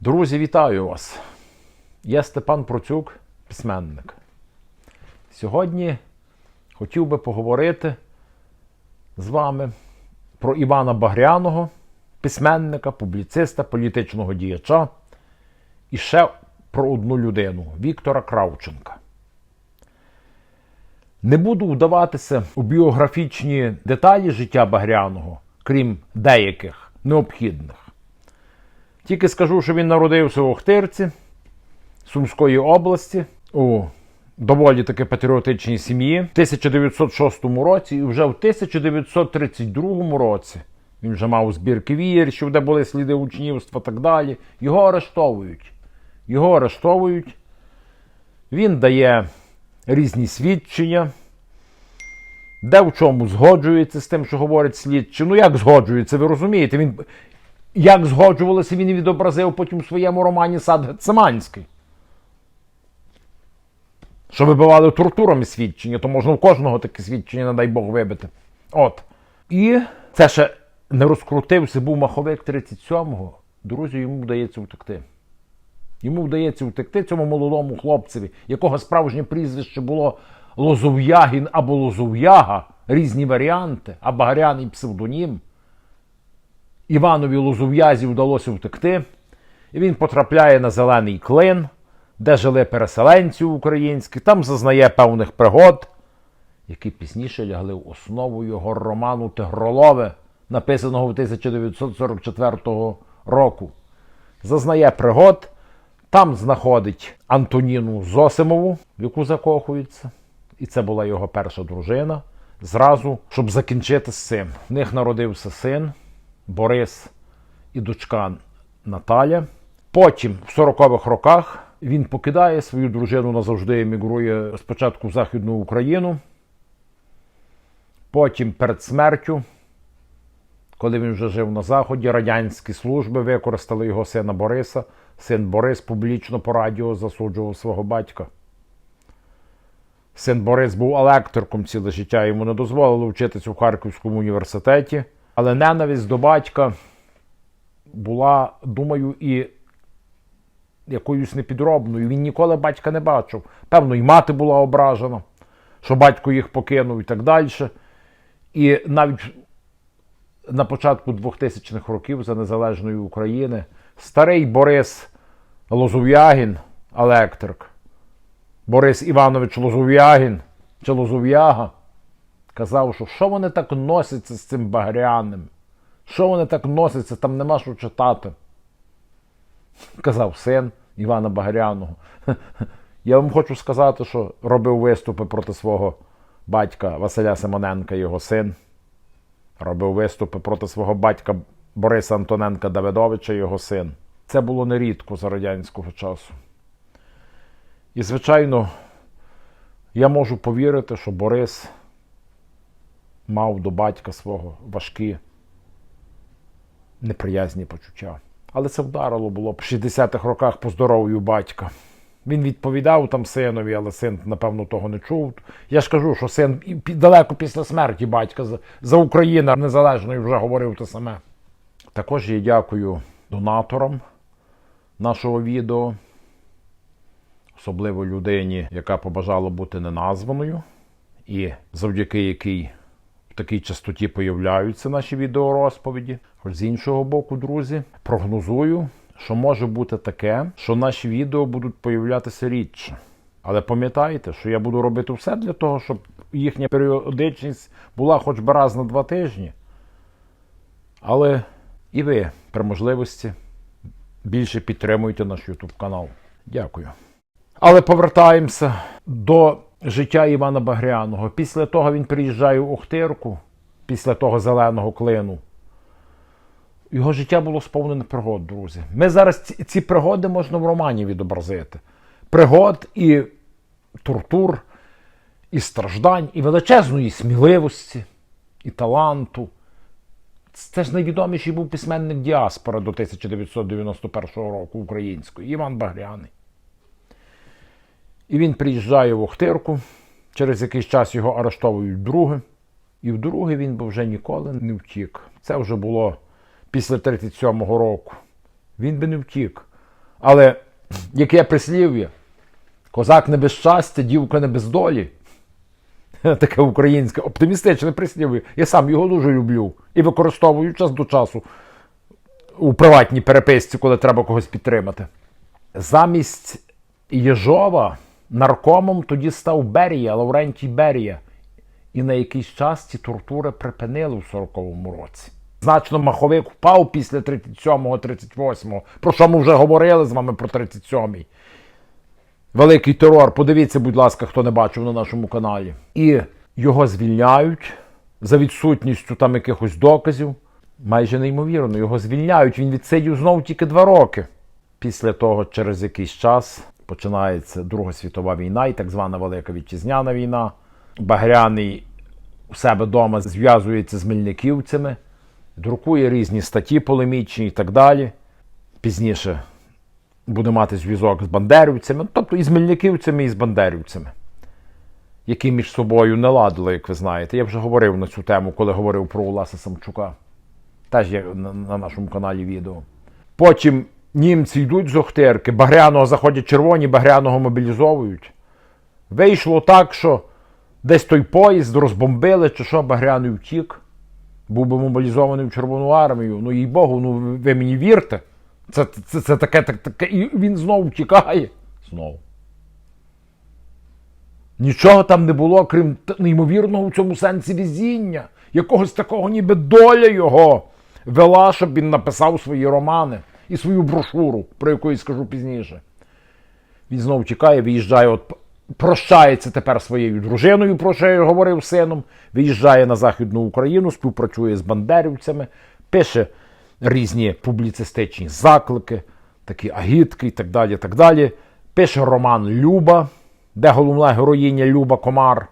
Друзі, вітаю вас! Я Степан Процюк, письменник. Сьогодні хотів би поговорити з вами про Івана Багряного, письменника, публіциста, політичного діяча і ще про одну людину Віктора Кравченка. Не буду вдаватися у біографічні деталі життя Багряного, крім деяких необхідних. Тільки скажу, що він народився у Охтирці Сумської області у доволі таки патріотичній сім'ї в 1906 році, і вже в 1932 році він вже мав збірки віршів, де були сліди учнівства так далі. Його арештовують. Його арештовують. Він дає різні свідчення, де в чому згоджується з тим, що говорить слідчий. Ну як згоджується, ви розумієте? Він як згоджувалося, він відобразив потім у своєму романі Сад Гецеманський. Що вибивали тортурами свідчення, то можна у кожного таке свідчення, не дай Бог, вибити. От. І це ще не розкрутився, був маховик 37-го. Друзі, йому вдається втекти. Йому вдається втекти цьому молодому хлопцеві, якого справжнє прізвище було Лозов'ягін або Лозов'яга, різні варіанти, а Багряний псевдонім. Іванові Лозов'язі вдалося втекти, і він потрапляє на зелений клин, де жили переселенці українські, там зазнає певних пригод, які пізніше лягли в основу його роману Тигролове, написаного в 1944 року. Зазнає пригод, там знаходить Антоніну Зосимову, в яку закохується. І це була його перша дружина. Зразу, щоб закінчити з цим. В них народився син. Борис і дочка Наталя. Потім, в 40-х роках, він покидає свою дружину назавжди емігрує спочатку в Західну Україну. Потім перед смертю, коли він вже жив на Заході, радянські служби використали його сина Бориса. Син Борис публічно по радіо засуджував свого батька. Син Борис був електриком ціле життя, йому не дозволили вчитися в Харківському університеті. Але ненависть до батька була, думаю, і якоюсь непідробною. Він ніколи батька не бачив. Певно, і мати була ображена, що батько їх покинув і так далі. І навіть на початку 2000-х років за незалежної України старий Борис Лозов'ягін, електрик, Борис Іванович Лозов'ягін чи Лозов'яга казав, що що вони так носяться з цим багряним? Що вони так носяться, там нема що читати. Казав син Івана Багряного. Я вам хочу сказати, що робив виступи проти свого батька Василя Симоненка, його син. Робив виступи проти свого батька Бориса Антоненка Давидовича, його син. Це було нерідко за радянського часу. І, звичайно, я можу повірити, що Борис мав до батька свого важкі неприязні почуття. Але це вдарило було в 60-х роках по здоров'ю батька. Він відповідав там синові, але син, напевно, того не чув. Я ж кажу, що син далеко після смерті батька за, Україну незалежною вже говорив те саме. Також я дякую донаторам нашого відео, особливо людині, яка побажала бути неназваною, і завдяки якій такій частоті появляються наші відеорозповіді. Хоч з іншого боку, друзі, прогнозую, що може бути таке, що наші відео будуть появлятися рідше. Але пам'ятайте, що я буду робити все для того, щоб їхня періодичність була хоч би раз на два тижні. Але і ви при можливості більше підтримуйте наш YouTube канал. Дякую. Але повертаємося до життя Івана Багряного. Після того він приїжджає в Охтирку, після того зеленого клину. Його життя було сповнене пригод, друзі. Ми зараз ці, ці пригоди можна в романі відобразити. Пригод і тортур, і страждань, і величезної сміливості, і таланту. Це ж найвідоміший був письменник діаспори до 1991 року української Іван Багряний. І він приїжджає в Охтирку. Через якийсь час його арештовують вдруге. І вдруге він би вже ніколи не втік. Це вже було після 37-го року. Він би не втік. Але яке прислів'я? Козак не без щастя, дівка не без долі. Таке українське оптимістичне прислів'я. Я сам його дуже люблю і використовую час до часу у приватній переписці, коли треба когось підтримати. Замість Єжова наркомом тоді став Берія, Лаврентій Берія. І на якийсь час ці тортури припинили в 40-му році. Значно маховик впав після 37-го, 38-го. Про що ми вже говорили з вами про 37-й. Великий терор. Подивіться, будь ласка, хто не бачив на нашому каналі. І його звільняють за відсутністю там якихось доказів. Майже неймовірно, його звільняють. Він відсидів знов тільки два роки. Після того, через якийсь час, починається Друга світова війна і так звана Велика Вітчизняна війна. Багряний у себе вдома зв'язується з мельниківцями, друкує різні статті полемічні і так далі. Пізніше буде мати зв'язок з бандерівцями, тобто і з мельниківцями, і з бандерівцями, які між собою не ладили, як ви знаєте. Я вже говорив на цю тему, коли говорив про Уласа Самчука. Теж є на, на нашому каналі відео. Потім німці йдуть з Охтирки, Багряного заходять червоні, Багряного мобілізовують. Вийшло так, що десь той поїзд розбомбили, чи що Багряний втік. Був би мобілізований в Червону армію. Ну, їй Богу, ну ви мені вірте. Це, це, це таке, так, таке, і він знову втікає. Знову. Нічого там не було, крім неймовірного в цьому сенсі везіння. Якогось такого, ніби доля його вела, щоб він написав свої романи і свою брошуру, про яку я скажу пізніше. Він знову тікає, виїжджає, от прощається тепер своєю дружиною, про що я говорив сином, виїжджає на Західну Україну, співпрацює з бандерівцями, пише різні публіцистичні заклики, такі агітки і так далі. так далі. Пише роман Люба, де головна героїня Люба Комар.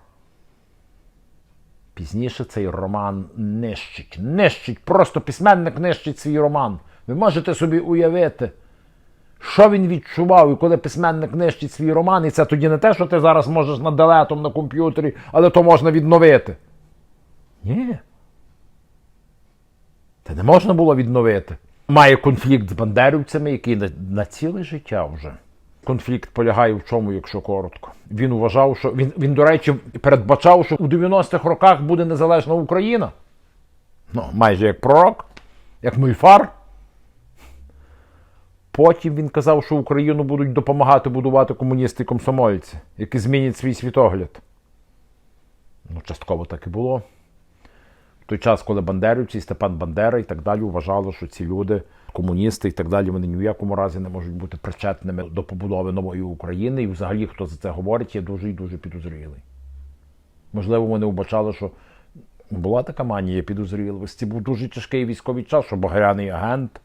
Пізніше цей роман нищить, нищить, просто письменник нищить свій роман. Ви можете собі уявити, що він відчував, і коли письменник нищить свій роман, і це тоді не те, що ти зараз можеш над далетом на комп'ютері, але то можна відновити. Ні. Це не можна було відновити. Має конфлікт з бандерівцями, який на, на ціле життя вже. Конфлікт полягає в чому, якщо коротко. Він вважав, що він, він, до речі, передбачав, що у 90-х роках буде незалежна Україна. Ну, майже як пророк, як мульфар. Потім він казав, що Україну будуть допомагати будувати комуністи і комсомольці, які змінять свій світогляд. Ну, частково так і було. В той час, коли Бандерівці, Степан Бандера і так далі вважали, що ці люди, комуністи і так далі, вони ні в якому разі не можуть бути причетними до побудови нової України. І взагалі, хто за це говорить, є дуже і дуже підозрілий. Можливо, вони вбачали, що була така манія підозріливості. Був дуже тяжкий військовий час, що Багряний агент.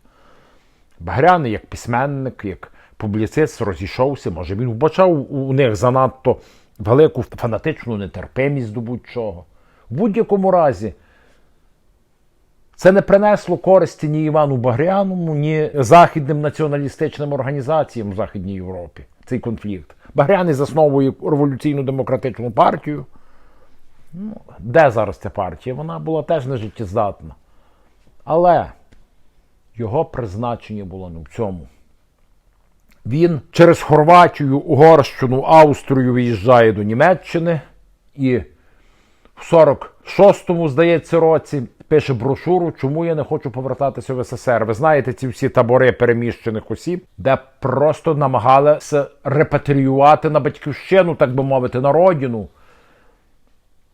Багряний як письменник, як публіцист розійшовся. Може, він вбачав у них занадто велику фанатичну нетерпимість до будь-чого. В будь-якому разі, це не принесло користі ні Івану Багряному, ні західним націоналістичним організаціям в Західній Європі. Цей конфлікт. Багряний засновує революційну демократичну партію. Ну, де зараз ця партія? Вона була теж не життєздатна. Але його призначення було не в цьому. Він через Хорватію, Угорщину, Австрію виїжджає до Німеччини і в 46-му, здається, році пише брошуру, чому я не хочу повертатися в СССР. Ви знаєте, ці всі табори переміщених осіб, де просто намагалися репатріювати на батьківщину, так би мовити, на родину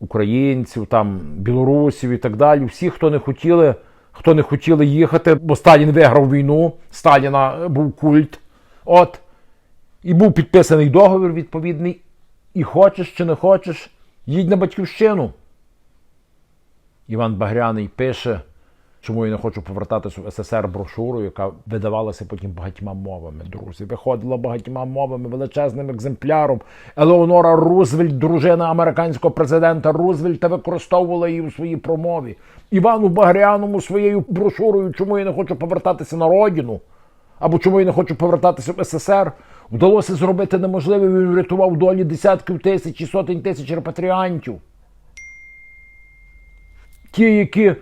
українців, там, білорусів і так далі. Всі, хто не хотіли, хто не хотіли їхати, бо Сталін виграв війну, Сталіна був культ. От. І був підписаний договір відповідний. І хочеш чи не хочеш, їдь на батьківщину. Іван Багряний пише, чому я не хочу повертатися в СССР брошуру, яка видавалася потім багатьма мовами, друзі. Виходила багатьма мовами, величезним екземпляром. Елеонора Рузвельт, дружина американського президента Рузвельта, використовувала її у своїй промові. Івану Багряному своєю брошурою, чому я не хочу повертатися на родину, або чому я не хочу повертатися в СССР, вдалося зробити неможливе. Він врятував долі десятків тисяч і сотень тисяч репатріантів ті, які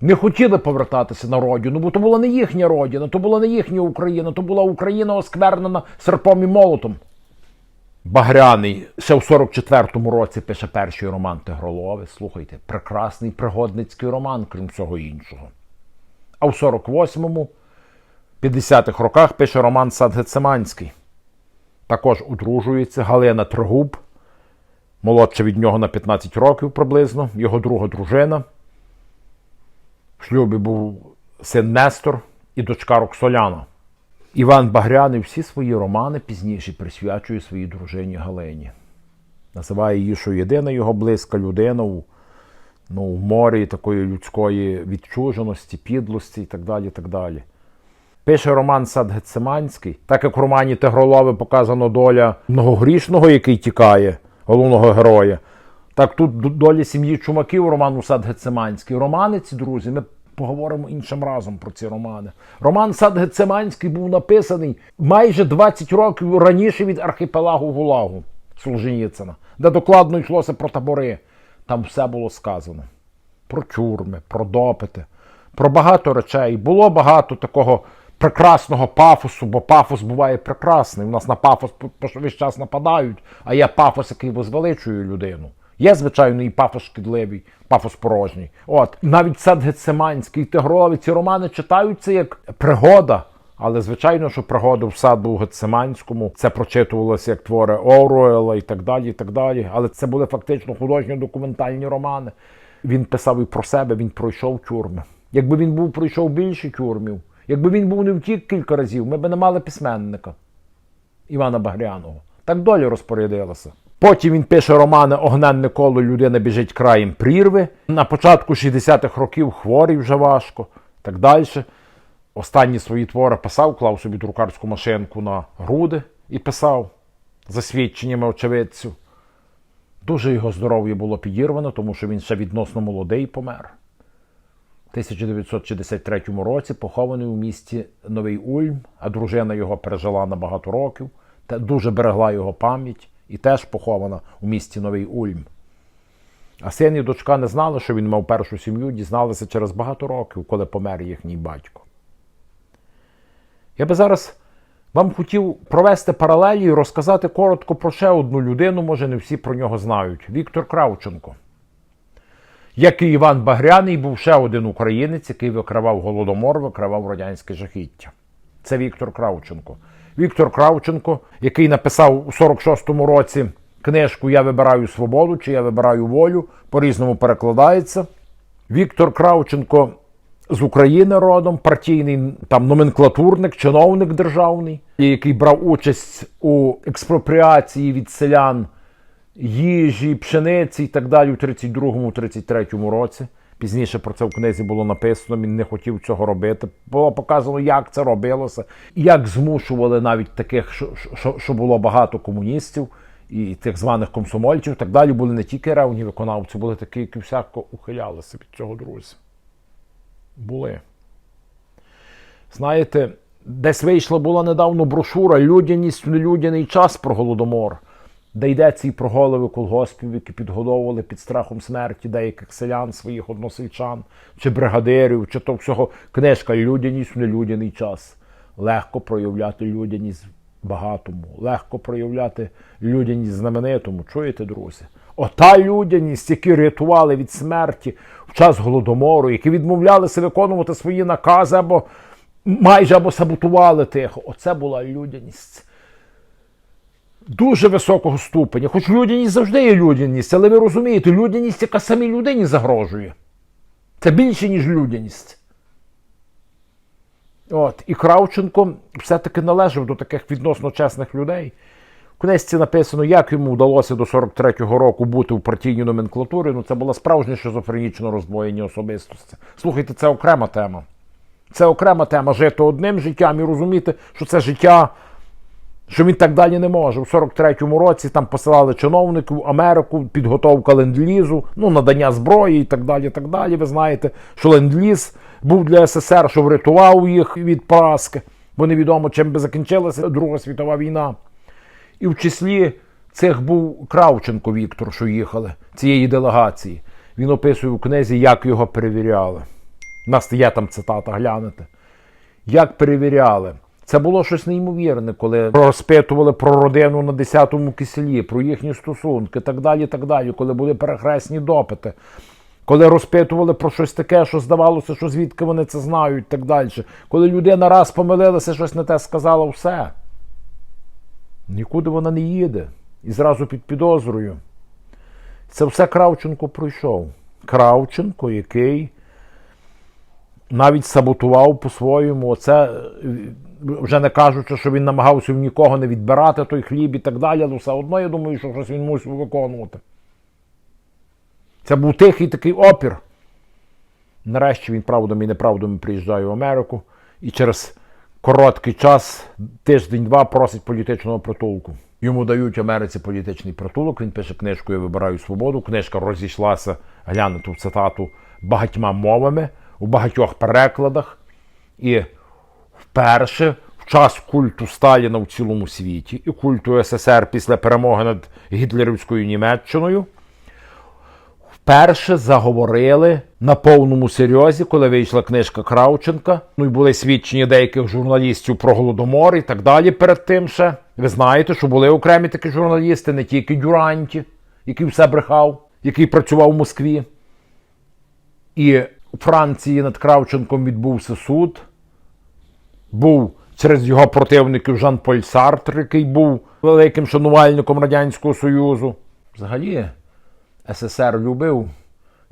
не хотіли повертатися на родину, бо то була не їхня родина, то була не їхня Україна, то була Україна осквернена серпом і молотом. Багряний ще в 44-му році пише перший роман Тигролови. Слухайте, прекрасний пригодницький роман, крім всього іншого. А в 48-му, 50-х роках пише роман Сад Гецеманський. Також одружується Галина Трегуб, молодша від нього на 15 років приблизно, його друга дружина. В шлюбі був син Нестор і дочка Роксоляна. Іван Багряний всі свої романи пізніше присвячує своїй дружині Галині. Називає її, що єдина його близька людина у, ну, в морі такої людської відчуженості, підлості і так далі. так далі. Пише роман Сад Гецеманський, так як в романі Тигролови показано доля многогрішного, який тікає, головного героя. Так тут доля сім'ї чумаків роману Сад Гецеманський. Романи ці, друзі, ми поговоримо іншим разом про ці романи. Роман Сад Гецеманський був написаний майже 20 років раніше від архіпелагу Гулагу Солженіцина, де докладно йшлося про табори. Там все було сказано про тюрми, про допити, про багато речей. Було багато такого прекрасного пафосу, бо пафос буває прекрасний. У нас на пафос весь час нападають, а є пафос, який возвеличує людину. Є, звичайно, і пафос шкідливий, пафос порожній. От навіть сад Гецеманський, Тигрові, ці романи читаються як пригода. Але звичайно, що пригода в саду у Гецеманському це прочитувалося як твори Оруела і так далі. і так далі. Але це були фактично художньо документальні романи. Він писав і про себе, він пройшов тюрми. Якби він був пройшов більше тюрмів, якби він був не втік кілька разів, ми б не мали письменника Івана Багряного. Так доля розпорядилася. Потім він пише романи Огненне коло людина біжить краєм прірви. На початку 60-х років хворий вже важко, так далі. Останні свої твори писав, клав собі друкарську машинку на груди і писав за свідченнями очевидців. Дуже його здоров'я було підірвано, тому що він ще відносно молодий помер. В 1963 році похований у місті Новий Ульм, а дружина його пережила на багато років, та дуже берегла його пам'ять і теж похована у місті Новий Ульм. А син і дочка не знали, що він мав першу сім'ю, дізналися через багато років, коли помер їхній батько. Я би зараз вам хотів провести паралелі і розказати коротко про ще одну людину, може не всі про нього знають Віктор Кравченко. Як і Іван Багряний, був ще один українець, який викривав голодомор, викривав радянське жахіття. Це Віктор Кравченко. Віктор Кравченко, який написав у 46-му році книжку Я вибираю свободу чи Я вибираю волю, по-різному перекладається. Віктор Кравченко з України родом, партійний там номенклатурник, чиновник державний, який брав участь у експропріації від селян їжі, пшениці і так далі у 32-33 році. Пізніше про це в книзі було написано, він не хотів цього робити. Було показано, як це робилося, як змушували навіть таких, що, що, що було багато комуністів і тих званих комсомольців. Так далі були не тільки ревні виконавці, були такі, які всяко ухилялися від цього друзі. Були. Знаєте, десь вийшла була недавно брошура Людяність нелюдяний час про голодомор, де йдеться і про голови колгоспів, які підгодовували під страхом смерті деяких селян, своїх односельчан, чи бригадирів, чи то всього книжка Людяність в нелюдяний час. Легко проявляти людяність багатому, легко проявляти людяність знаменитому. Чуєте, друзі? Ота людяність, які рятували від смерті в час голодомору, які відмовлялися виконувати свої накази або майже або саботували тихо. Оце була людяність дуже високого ступеня. Хоч людяність завжди є людяність, але ви розумієте, людяність, яка самій людині загрожує. Це більше, ніж людяність. От, і Кравченко все-таки належав до таких відносно чесних людей. В книжці написано, як йому вдалося до 43-го року бути в партійній номенклатурі. Ну, це була справжня шизофренічно роздвоєння особистості. Слухайте, це окрема тема. Це окрема тема жити одним життям і розуміти, що це життя, що він так далі не може. У 43-му році там посилали чиновників Америку, підготовка ленд-лізу, ну, надання зброї і так далі. так далі. Ви знаєте, що ленд-ліз був для СССР, що врятував їх від поразки, бо невідомо, чим би закінчилася Друга світова війна. І в числі цих був Кравченко Віктор, що їхали, цієї делегації. Він описує у книзі, як його перевіряли. У нас є там цитата, глянете. Як перевіряли? Це було щось неймовірне, коли розпитували про родину на 10-му киселі, про їхні стосунки, так далі, так далі, коли були перехресні допити, коли розпитували про щось таке, що здавалося, що звідки вони це знають, так далі. Коли людина раз помилилася, щось не те сказала, все. Нікуди вона не їде. І зразу під підозрою. Це все Кравченко пройшов. Кравченко, який навіть саботував по-своєму. Оце вже не кажучи, що він намагався в нікого не відбирати той хліб і так далі, але все одно я думаю, що щось він мусив виконувати. Це був тихий такий опір. Нарешті він правдами і неправдами приїжджає в Америку і через короткий час, тиждень-два, просить політичного притулку. Йому дають Америці політичний притулок. Він пише книжку Я вибираю свободу. Книжка розійшлася, глянути в цитату багатьма мовами, у багатьох перекладах. І вперше в час культу Сталіна в цілому світі і культу СССР після перемоги над гітлерівською Німеччиною вперше заговорили на повному серйозі, коли вийшла книжка Кравченка. Ну і були свідчення деяких журналістів про голодомор і так далі. Перед тим ще ви знаєте, що були окремі такі журналісти, не тільки Дюранті, який все брехав, який працював в Москві. І у Франції над Кравченком відбувся суд. Був через його противників Жан-Поль Сартр, який був великим шанувальником Радянського Союзу. Взагалі, СССР любив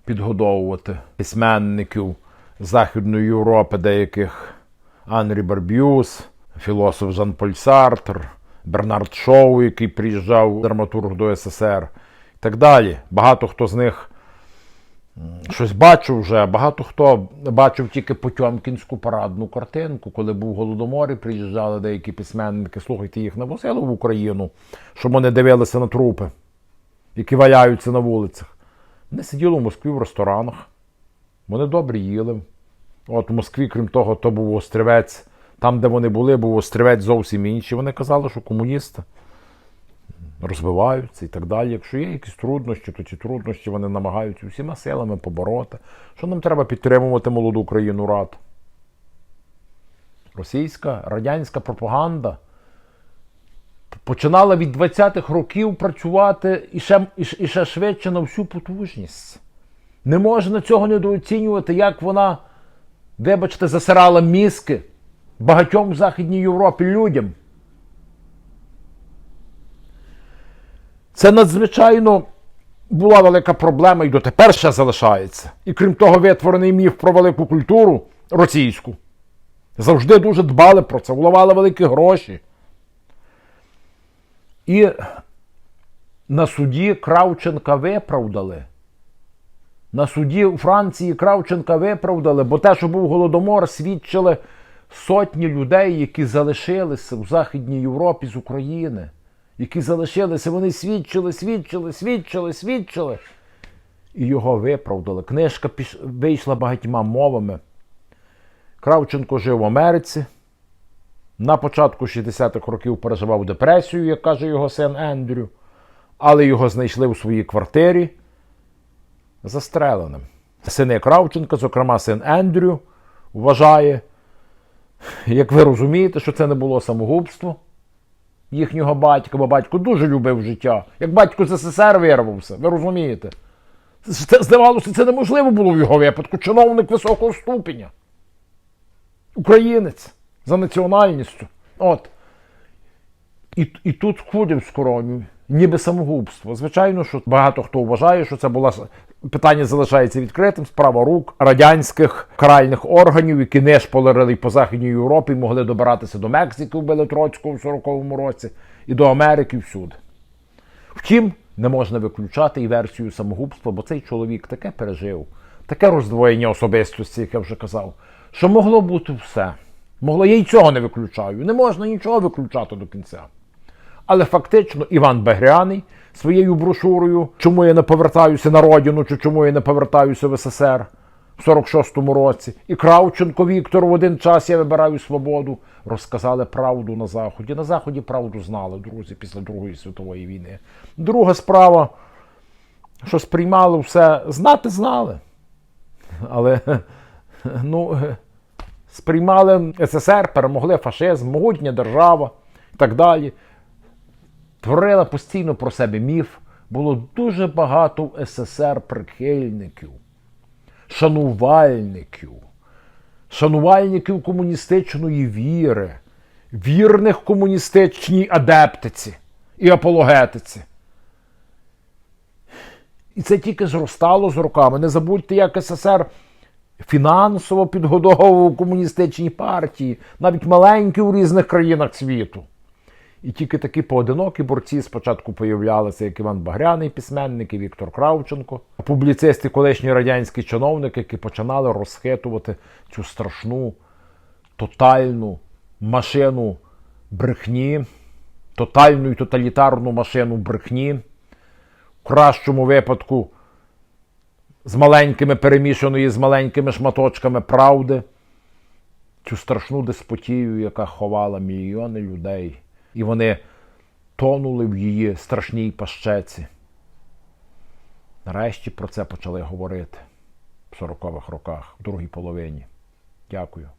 підгодовувати письменників Західної Європи, деяких Анрі Барб'юс, філософ Жан-Поль Сартр, Бернард Шоу, який приїжджав драматург до СССР, і так далі. Багато хто з них щось бачив вже, багато хто бачив тільки Потьомкінську парадну картинку, коли був голодомор і приїжджали деякі письменники, слухайте, їх не возили в Україну, щоб вони дивилися на трупи, які валяються на вулицях. Вони сиділи в Москві в ресторанах, вони добре їли. От в Москві, крім того, то був острівець. Там, де вони були, був острівець зовсім інший. Вони казали, що комуністи розвиваються і так далі. Якщо є якісь труднощі, то ці труднощі вони намагаються всіма силами побороти. Що нам треба підтримувати молоду країну рад? Російська радянська пропаганда починала від 20-х років працювати і, ще- і ще швидше на всю потужність. Не можна цього недооцінювати, як вона, вибачте, засирала мізки багатьом в Західній Європі людям. Це надзвичайно була велика проблема і дотепер ще залишається. І крім того, витворений міф про велику культуру російську. Завжди дуже дбали про це, вливали великі гроші. І на суді Кравченка виправдали. На суді у Франції Кравченка виправдали, бо те, що був голодомор, свідчили сотні людей, які залишилися в Західній Європі з України. Які залишилися, вони свідчили, свідчили, свідчили, свідчили. І його виправдали. Книжка вийшла багатьма мовами. Кравченко жив в Америці. На початку 60-х років переживав депресію, як каже його син Ендрю, але його знайшли у своїй квартирі застреленим. Сини Кравченка, зокрема син Ендрю, вважає, як ви розумієте, що це не було самогубство їхнього батька, бо батько дуже любив життя. Як батько з СССР вирвався, ви розумієте? Це, здавалося, це неможливо було в його випадку. Чиновник високого ступеня. Українець за національністю. От. І, і тут ходив з скороню, ніби самогубство. Звичайно, що багато хто вважає, що це була питання залишається відкритим, справа рук радянських каральних органів, які не шполерили по Західній Європі, могли добиратися до Мексики, вбили Троцького в 40-му році, і до Америки всюди. Втім, не можна виключати і версію самогубства, бо цей чоловік таке пережив, таке роздвоєння особистості, як я вже казав, що могло бути все. Могло, я й цього не виключаю. Не можна нічого виключати до кінця. Але фактично Іван Бегряний своєю брошурою, чому я не повертаюся на родину, чи чому я не повертаюся в СССР в 46-му році, і Кравченко Віктор в один час я вибираю свободу, розказали правду на Заході. На Заході правду знали, друзі, після Другої світової війни. Друга справа, що сприймали все, знати знали. Але ну, сприймали СССР, перемогли фашизм, могутня держава і так далі. Творила постійно про себе міф. Було дуже багато в СССР прихильників, шанувальників, шанувальників комуністичної віри, вірних комуністичній адептиці і апологетиці. І це тільки зростало з роками. Не забудьте, як СССР фінансово підгодовував комуністичні партії, навіть маленькі у різних країнах світу. І тільки такі поодинокі борці спочатку появлялися, як Іван Багряний, письменник і Віктор Кравченко, публіцисти, колишні радянські чиновники, які починали розхитувати цю страшну, тотальну машину брехні, тотальну і тоталітарну машину брехні, в кращому випадку з маленькими перемішаною з маленькими шматочками правди, цю страшну деспотію, яка ховала мільйони людей. І вони тонули в її страшній пащеці. Нарешті про це почали говорити в 40-х роках, в другій половині. Дякую.